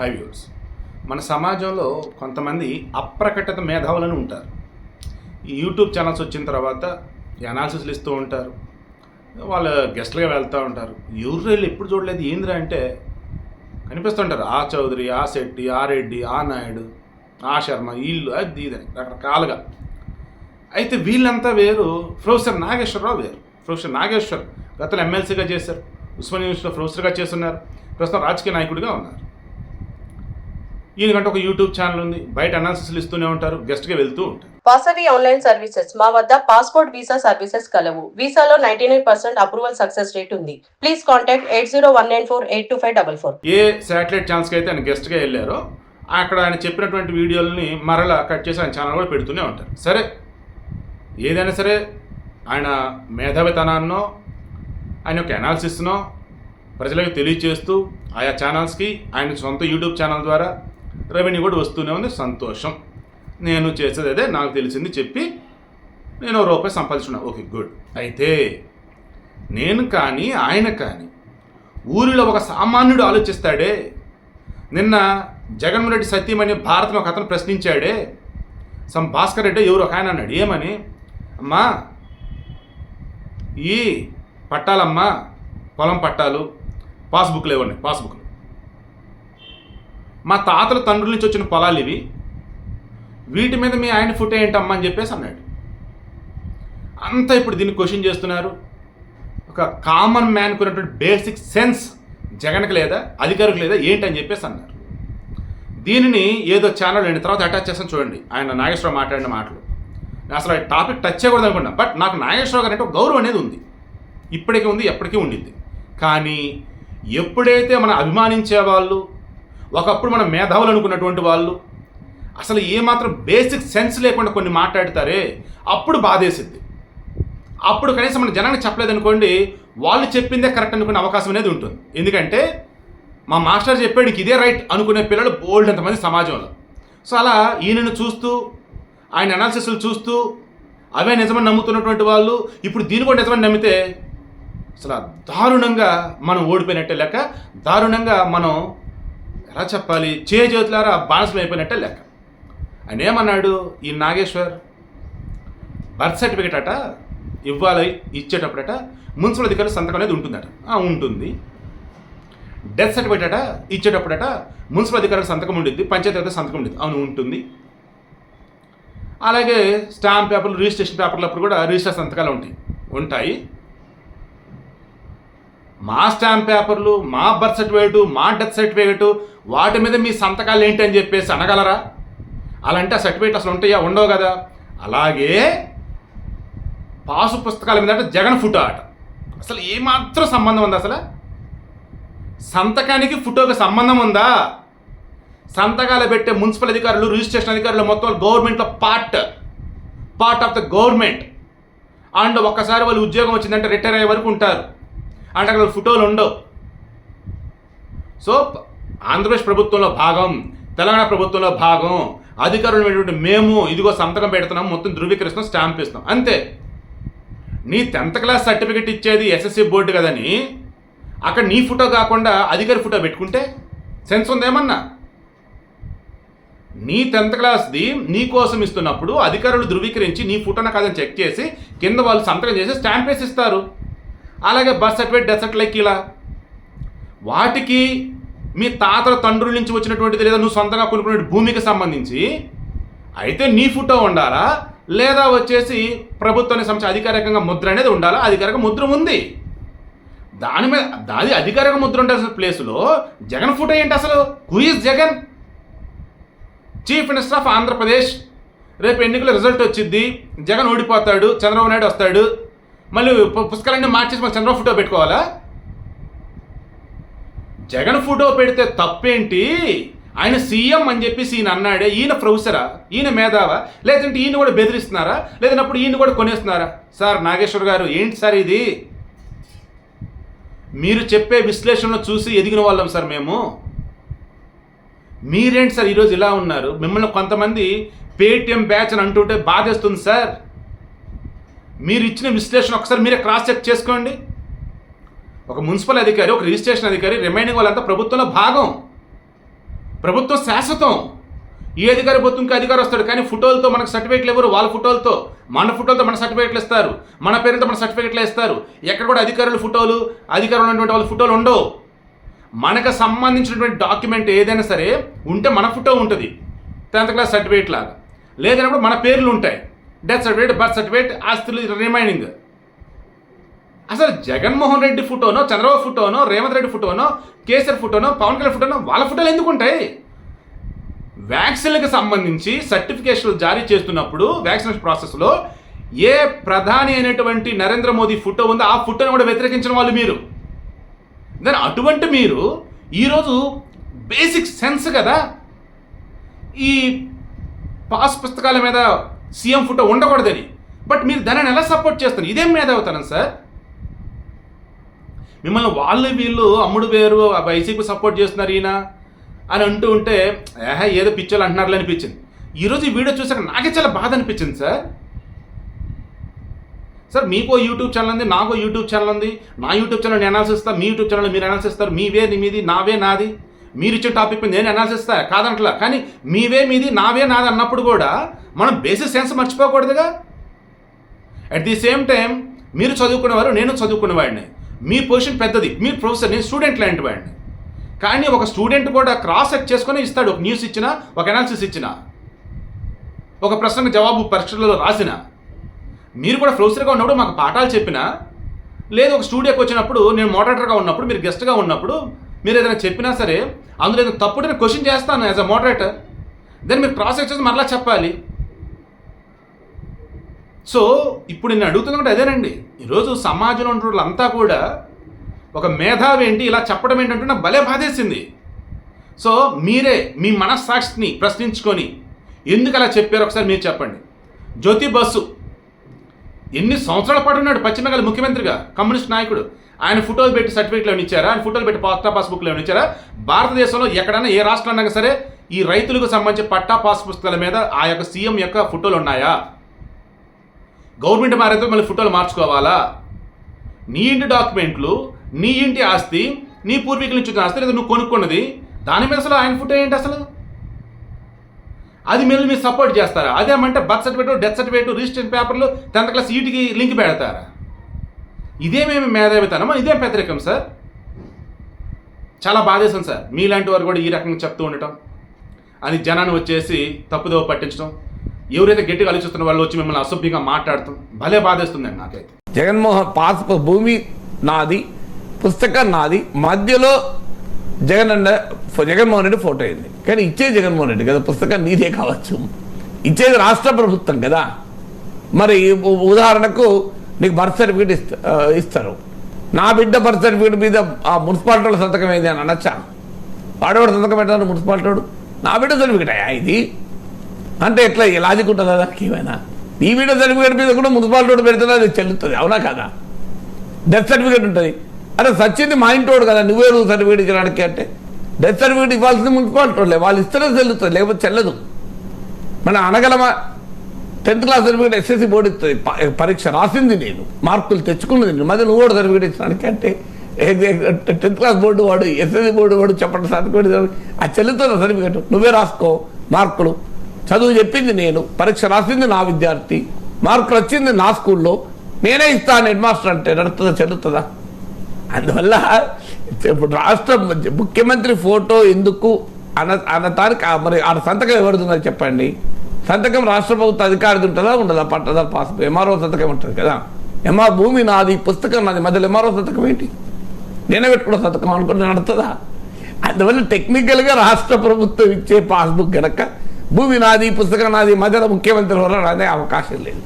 High viewers మన సమాజంలో కొంతమంది అప్రకటిత మేధావులను ఉంటారు. ఈ యూట్యూబ్ ఛానల్స్ వచ్చిన తర్వాత అనాలిసిస్లు ఇస్తూ ఉంటారు. వాళ్ళు గెస్ట్లుగా వెళ్తూ ఉంటారు. ఎవరు వెళ్ళి ఎప్పుడు చూడలేదు. ఏందిరా అంటే కనిపిస్తుంటారు. ఆ చౌదరి ఆ శెట్టి ఆ రెడ్డి ఆ నాయుడు ఆ శర్మ వీళ్ళు అది ఇదని రకరకాలుగా. అయితే వీళ్ళంతా వేరు. ప్రొఫెసర్ నాగేశ్వరరావు వేరు. ప్రొఫెసర్ నాగేశ్వర్ గతంలో ఎమ్మెల్సీగా చేశారు. ఉస్మాన్ యూనివర్సిటీలో ప్రొఫెసర్గా చేస్తున్నారు. ప్రస్తుతం రాజకీయ నాయకుడిగా ఉన్నారు. ఈయనకంటే ఒక యూట్యూబ్ ఛానల్ ఉంది బయట అనాలిసిస్లు ఇస్తూనే ఉంటారు గెస్ట్గా వెళ్తూ ఉంటారు. వాసవి ఆన్లైన్ సర్వీసెస్ మా వద్ద పాస్పోర్ట్ వీసా సర్వీసెస్ కలవు. వీసాలో ninety nine percent approval success rate ఉంది. Please contact eight zero one nine four eight two five double four A satellite ఛానల్స్కి అయితే ఆయన గెస్ట్గా వెళ్ళారో అక్కడ ఆయన చెప్పినటువంటి వీడియోలని మరలా కట్ చేసి ఆయన ఛానల్ కూడా పెడుతూనే ఉంటారు. సరే ఏదైనా సరే ఆయన మేధావితనాన్నో ఆయన యొక్క అనాలిసిస్నో ప్రజలకు తెలియచేస్తూ ఆయా ఛానల్స్కి ఆయన సొంత యూట్యూబ్ ఛానల్ ద్వారా రెవెన్యూ కూడా వస్తూనే ఉంది. సంతోషం. నేను చేసేది అదే నాకు తెలిసింది చెప్పి నేను ఓ రూపాయి సంపాదించున్నా ఓకే గుడ్. అయితే నేను కానీ ఆయన కానీ ఊరిలో ఒక సామాన్యుడు ఆలోచిస్తాడే. నిన్న జగన్మోహన్ రెడ్డి సత్యమని భారత్లో ఒక అతను ప్రశ్నించాడే. సమ్ భాస్కర్ రెడ్డి ఎవరు ఒక ఆయన అన్నాడు. ఏమని? అమ్మా ఈ పట్టాలమ్మా పొలం పట్టాలు పాస్బుక్లు ఇవ్వండి పాస్బుక్లు. మా తాతల తండ్రుల నుంచి వచ్చిన పొలాలు ఇవి. వీటి మీద మీ ఆయన ఫుట్ ఏంటమ్మా అని చెప్పేసి అన్నాడు. అంతా ఇప్పుడు దీన్ని క్వశ్చన్ చేస్తున్నారు. ఒక కామన్ మ్యాన్కి ఉన్నటువంటి బేసిక్ సెన్స్ జగన్కి లేదా అధికారికి లేదా ఏంటని చెప్పేసి అన్నారు. దీనిని ఏదో ఛానల్ అండి తర్వాత అటాచ్ చేస్తాను చూడండి. ఆయన నాగేశ్వరరావు మాట్లాడిన మాటలు. నేను అసలు ఆ టాపిక్ టచ్ చేయకూడదు అనుకున్నా. బట్ నాకు నాగేశ్వరరావు గారు అంటే ఒక గౌరవం అనేది ఉంది. ఇప్పటికీ ఉంది ఎప్పటికీ ఉండిద్ది. కానీ ఎప్పుడైతే మనం అభిమానించే వాళ్ళు ఒకప్పుడు మన మేధావులు అనుకున్నటువంటి వాళ్ళు అసలు ఏమాత్రం బేసిక్ సెన్స్ లేకుండా కొన్ని మాట్లాడతారే అప్పుడు బాధేసిద్ది. అప్పుడు కనీసం మన జనానికి చెప్పలేదనుకోండి వాళ్ళు చెప్పిందే కరెక్ట్ అనుకునే అవకాశం అనేది ఉంటుంది. ఎందుకంటే మా మాస్టర్ చెప్పాడు ఇదే రైట్ అనుకునే పిల్లలు బోల్డ్ అంతమంది సమాజంలో. సో అలా ఈయనను చూస్తూ ఆయన అనాలిసిస్లు చూస్తూ అవే నిజమని నమ్ముతున్నటువంటి వాళ్ళు ఇప్పుడు దీని కూడా నిజమని నమ్మితే అసలు దారుణంగా మనం ఓడిపోయినట్టే లెక్క దారుణంగా మనం ఎలా చెప్పాలి? చే చేతులారా బానిసలు అయిపోయినట్టే లెక్క. ఆయన ఏమన్నాడు? ఈ నాగేశ్వర్ బర్త్ సర్టిఫికేట్ అట ఇవ్వాలి ఇచ్చేటప్పుడట మున్సిపల్ అధికారులు సంతకం అనేది ఉంటుందట. ఉంటుంది. డెత్ సర్టిఫికేట్ అట ఇచ్చేటప్పుడట మున్సిపల్ అధికారులకు సంతకం ఉండిద్ది పంచాయతీ సంతకం ఉండిద్ది. అవును ఉంటుంది. అలాగే స్టాంప్ పేపర్లు రిజిస్ట్రేషన్ పేపర్లు అప్పుడు కూడా రిజిస్టర్ సంతకాలు ఉంటాయి. ఉంటాయి. మా స్టాంప్ పేపర్లు మా బర్త్ సర్టిఫికేటు మా డెత్ సర్టిఫికేటు వాటి మీద మీ సంతకాలు ఏంటి అని చెప్పేసి అనగలరా? అలాంటి ఆ సర్టిఫికేట్ అసలు ఉంటాయా? ఉండవు కదా. అలాగే పాసు పుస్తకాల మీద అంటే జగన్ ఫోటో ఆట. అసలు ఏమాత్రం సంబంధం ఉందా అసలు? సంతకానికి ఫోటోకి సంబంధం ఉందా? సంతకాలు పెట్టే మున్సిపల్ అధికారులు రిజిస్ట్రేషన్ అధికారులు మొత్తం గవర్నమెంట్లో part part of the government. And ఒక్కసారి వాళ్ళు ఉద్యోగం వచ్చిందంటే రిటైర్ అయ్యే వరకు ఉంటారు. అంటే అక్కడ ఫోటోలు ఉండవు. సో ఆంధ్రప్రదేశ్ ప్రభుత్వంలో భాగం తెలంగాణ ప్రభుత్వంలో భాగం అధికారులు మేము ఇదిగో సంతకం పెడుతున్నాం మొత్తం ధృవీకరిస్తున్నాం స్టాంప్ ఇస్తాం అంతే. నీ టెన్త్ క్లాస్ సర్టిఫికెట్ ఇచ్చేది ఎస్ఎస్సి బోర్డు కదని అక్కడ నీ ఫోటో కాకుండా అధికారి ఫోటో పెట్టుకుంటే సెన్స్ ఉందేమన్నా నీ టెన్త్ క్లాస్ది నీ కోసం ఇస్తున్నప్పుడు అధికారులు ధృవీకరించి నీ ఫోటోన కాదని చెక్ చేసి కింద వాళ్ళు సంతకం చేసి స్టాంప్ వేసి ఇస్తారు. అలాగే బర్త్ సర్టిఫికేట్ డెత్ సర్టిఫికేట్ ఇలా. వాటికి మీ తాతల తండ్రుల నుంచి వచ్చినటువంటిది లేదా నువ్వు సొంతంగా కొనుక్కునే భూమికి సంబంధించి అయితే నీ ఫోటో ఉండాలా? లేదా వచ్చేసి ప్రభుత్వానికి సంబంధించి అధికారికంగా ముద్ర అనేది ఉండాలా? అధికారిక ముద్ర ఉంది. దాని మీద దాని అధికారిక ముద్ర ఉండాల్సిన ప్లేస్లో జగన్ ఫోటో ఏంటి అసలు? Who Jagan? Chief minister of Andhra Pradesh రేపు ఎన్నికల రిజల్ట్ వచ్చింది జగన్ ఓడిపోతాడు. చంద్రబాబు నాయుడు వస్తాడు. మళ్ళీ పుస్తకాలన్నీ మార్చేసి మళ్ళీ చంద్రబాబు ఫోటో పెట్టుకోవాలా? జగన్ ఫోటో పెడితే తప్పేంటి? ఆయన సీఎం అని చెప్పేసి ఈయన అన్నాడే. ఈయన ప్రొఫెసరా? ఈయన మేధావా? లేదంటే ఈయన కూడా బెదిరిస్తున్నారా? లేదన్నప్పుడు ఈయన కూడా కొనేస్తున్నారా? సార్ నాగేశ్వర్ గారు ఏంటి సార్ ఇది? మీరు చెప్పే విశ్లేషణలో చూసి ఎదిగిన వాళ్ళం సార్ మేము. మీరేంటి సార్ ఈరోజు ఇలా ఉన్నారు? మిమ్మల్ని కొంతమంది పేటిఎం బ్యాచ్ అని అంటుంటే బాధేస్తుంది సార్. మీరు ఇచ్చిన విశ్లేషణ ఒకసారి మీరే క్రాస్ చెక్ చేసుకోండి. ఒక మున్సిపల్ అధికారి ఒక రిజిస్ట్రేషన్ అధికారి రిమైనింగ్ వాళ్ళంతా ప్రభుత్వంలో భాగం. ప్రభుత్వం శాశ్వతం. ఈ అధికారి పోతే ఇంకో అధికారి వస్తాడు కానీ ఫోటోలతో మనకు సర్టిఫికేట్లు ఎవరు వాళ్ళ ఫోటోలతో. మన ఫోటోలతో మన సర్టిఫికేట్లు ఇస్తారు. మన పేరుతో మన సర్టిఫికేట్లు ఇస్తారు. ఎక్కడ కూడా అధికారుల ఫోటోలు అధికారులు ఉన్నటువంటి వాళ్ళ ఫోటోలు ఉండవు. మనకు సంబంధించినటువంటి డాక్యుమెంట్ ఏదైనా సరే ఉంటే మన ఫోటో ఉంటుంది. టెన్త్ క్లాస్ సర్టిఫికేట్ లాగా. లేదన్నప్పుడు మన పేర్లు ఉంటాయి. డెత్ సర్టిఫికేట్ బర్త్ సర్టిఫికేట్ ఆస్తులు రిమైనింగ్. అసలు జగన్మోహన్ రెడ్డి ఫోటోనో చంద్రబాబు ఫోటోనో రేవంత్ రెడ్డి ఫోటోనో కేసీఆర్ ఫోటోనో పవన్ కళ్యాణ్ ఫోటోనో వాళ్ళ ఫోటోలు ఎందుకు ఉంటాయి? వ్యాక్సిన్లకు సంబంధించి సర్టిఫికేషన్లు జారీ చేస్తున్నప్పుడు వ్యాక్సినేషన్ ప్రాసెస్లో ఏ ప్రధాని అయినటువంటి నరేంద్ర మోదీ ఫోటో ఉందో ఆ ఫోటోని కూడా వ్యతిరేకించిన వాళ్ళు మీరు. దాని అటువంటి మీరు ఈరోజు బేసిక్ సెన్స్ కదా. ఈ పాస్ పుస్తకాల మీద సీఎం ఫోటో ఉండకూడదని. బట్ మీరు దానిని ఎలా సపోర్ట్ చేస్తారు ఇదేం మీద అవుతాను సార్? మిమ్మల్ని వాళ్ళు వీళ్ళు అమ్ముడు వేరు వైసీపీ సపోర్ట్ చేస్తున్నారు ఈయన అని అంటూ ఉంటే ఏహ ఏదో పిచ్చోళ్ళు అంటున్నారులే అనిపించింది. ఈరోజు ఈ వీడియో చూసాక నాకే చాలా బాధ అనిపించింది సార్. సార్ మీకు యూట్యూబ్ ఛానల్ ఉంది నాకు యూట్యూబ్ ఛానల్ ఉంది. నా యూట్యూబ్ ఛానల్ నేను అనాలిసిస్ ఇస్తాను మీ యూట్యూబ్ ఛానల్ మీరు అనాలిసిస్ ఇస్తారు మీవే మీది నావే నాది. మీరు ఇచ్చిన టాపిక్ మీద నేను అనాలిసిస్ కాదంటలా. కానీ మీవే మీది నావే నాది అన్నప్పుడు కూడా మనం బేసిక్ సెన్స్ మర్చిపోకూడదుగా. అట్ ది సేమ్ టైం మీరు చదువుకునేవారు నేను చదువుకునేవాడిని. మీ పొజిషన్ పెద్దది. మీరు ప్రొఫెసర్ నేను స్టూడెంట్ లాంటి వాడిని. కానీ ఒక స్టూడెంట్ కూడా క్రాస్ చెక్ చేసుకొని ఇస్తాడు. ఒక న్యూస్ ఇచ్చినా ఒక అనాలిసిస్ ఇచ్చినా. ఒక ప్రశ్నకు జవాబు పరీక్షలలో రాసిన. మీరు కూడా ప్రొఫెసర్గా ఉన్నప్పుడు మాకు పాఠాలు చెప్పినా. లేదు ఒక స్టూడియోకి వచ్చినప్పుడు నేను మోడరేటర్గా ఉన్నప్పుడు మీరు గెస్ట్గా ఉన్నప్పుడు మీరు ఏదైనా చెప్పినా సరే అందులో ఏదైనా తప్పుడు నేను క్వశ్చన్ చేస్తాను యాజ్ అ మోడరేటర్ దెన్ మీరు ప్రాసెస్ చేసి మరలా చెప్పాలి. సో ఇప్పుడు నేను అడుగుతున్నా కూడా అదేనండి. ఈరోజు సమాజంలో ఉన్న వాళ్ళంతా కూడా ఒక మేధావి ఏంటి ఇలా చెప్పడం ఏంటంటే నాకు భలే బాధేసింది. సో మీరే మీ మనస్సాక్షిని ప్రశ్నించుకొని ఎందుకు అలా చెప్పారు ఒకసారి మీరు చెప్పండి. జ్యోతి బస్సు ఎన్ని సంవత్సరాల పాటు ఉన్నాడు పశ్చిమ బెంగాల్ ముఖ్యమంత్రిగా కమ్యూనిస్ట్ నాయకుడు. ఆయన ఫోటోలు పెట్టి సర్టిఫికేట్లు ఏమైనా ఇచ్చారా? ఆయన ఫోటోలు పెట్టి పట్టా పాస్బుక్లు ఏమైనా ఇచ్చారా? భారతదేశంలో ఎక్కడైనా ఏ రాష్ట్రం అయినా సరే ఈ రైతులకు సంబంధించి పట్టా పాస్ పుస్తకాల మీద ఆ యొక్క సీఎం యొక్క ఫోటోలు ఉన్నాయా? గవర్నమెంట్ మారితే మళ్ళీ ఫోటోలు మార్చుకోవాలా? నీ ఇంటి డాక్యుమెంట్లు నీ ఇంటి ఆస్తి నీ పూర్వీకుల నుంచి వచ్చిన ఆస్తి లేదా నువ్వు కొనుక్కున్నది దాని మీద అసలు ఆయన ఫోటో ఏంటి అసలు? అది మీరు మీరు సపోర్ట్ చేస్తారా? అదేమంటే birth certificate death certificate registration పేపర్లు టెన్త్ క్లాస్ ఈటికి లింక్ పెడతారా? ఇదేమేమి మేధావితనమా? ఇదేం పెద్దరికం సార్? చాలా బాధేసం సార్. మీలాంటి వారు కూడా ఈ రకంగా చెప్తూ ఉండటం. అని జనాన్ని వచ్చేసి తప్పుదోవ పట్టించడం ఎవరైతే గట్టిగా ఆలోచిస్తున్న వాళ్ళు వచ్చి మిమ్మల్ని అసభ్యంగా మాట్లాడటం. భలే బాధేస్తుందండి నాకైతే. జగన్మోహన్ పాస్ భూమి నాది పుస్తకం నాది మధ్యలో జగన్ అన్న జగన్మోహన్ రెడ్డి ఫోటో అయింది. కానీ ఇచ్చేది జగన్మోహన్ రెడ్డి కదా పుస్తకం నీదే కావచ్చు. ఇచ్చేది రాష్ట్ర ప్రభుత్వం కదా. మరి ఉదాహరణకు నీకు బర్త్ సర్టిఫికేట్ ఇస్త ఇస్తారు. నా బిడ్డ బర్త్ సర్టిఫికేట్ మీద ఆ మున్సిపాలిటీ వాళ్ళ సంతకం ఏంది అని అనొచ్చా? వాడేవాడు సంతకం పెట్టాడు మున్సిపాలిటీ నా బిడ్డ సర్టిఫికేట్ అయ్యా ఇది. అంటే ఎట్లా లాజిక్ ఉంటుందా దానికి ఏమైనా? ఈ బిడ్డ సర్టిఫికేట్ మీద కూడా మున్సిపాలిటీ పెడితే అది చెల్లుతుంది అవునా కదా? డెత్ సర్టిఫికేట్ ఉంటుంది. అరే సచ్చింది మా ఇంటోడు కదా నువ్వే నువ్వు సర్టిఫికేట్ ఇచ్చడానికి అంటే. డెత్ సర్టిఫికేట్ ఇవ్వాల్సింది మున్సిపాలిటీ వాళ్ళు ఇస్తేనే చెల్లుతుంది లేకపోతే చెల్లదు. మనం అనగలమా tenth class certificate SSC board ఇస్తుంది పరీక్ష రాసింది నేను. మార్కులు తెచ్చుకున్నది నేను. మధ్య నువ్వు కూడా సర్టిఫికేట్ ఇచ్చినానికి అంటే టెన్త్ క్లాస్ బోర్డు వాడు ఎస్ఎస్సి బోర్డు వాడు చెప్పండి సర్టిఫికేట్ ఆ చెల్లుతుంది సర్టిఫికేట్. నువ్వే రాసుకో మార్కులు. చదువు చెప్పింది నేను. పరీక్ష రాసింది నా విద్యార్థి. మార్కులు వచ్చింది నా స్కూల్లో. నేనే ఇస్తాను హెడ్ మాస్టర్ అంటే నడుతుందా చెల్లుతుందా? అందువల్ల ఇప్పుడు రాష్ట్ర ముఖ్యమంత్రి ఫోటో ఎందుకు అన్న అన్నదానికి ఆ మరి ఆ సంతకం ఎవరుతుందని చెప్పండి. సంతకం రాష్ట్ర ప్రభుత్వ అధికారిది ఉంటుందా? ఉండదా? పట్టదా? పాస్ ఎంఆర్ఓ సంతకం ఉంటుంది కదా. ఎంఆర్ భూమి నాది పుస్తకం నాది మధ్యలో ఎంఆర్ఓ సంతకం ఏంటి? నేనే పెట్టుకున్న సంతకం అనుకుంటే నడుతుందా అందువల్ల టెక్నికల్గా రాష్ట్ర ప్రభుత్వం ఇచ్చే పాస్బుక్ గనక భూమి నాది పుస్తకం నాది మధ్యలో ముఖ్యమంత్రి వల్ల అనే అవకాశం లేదు.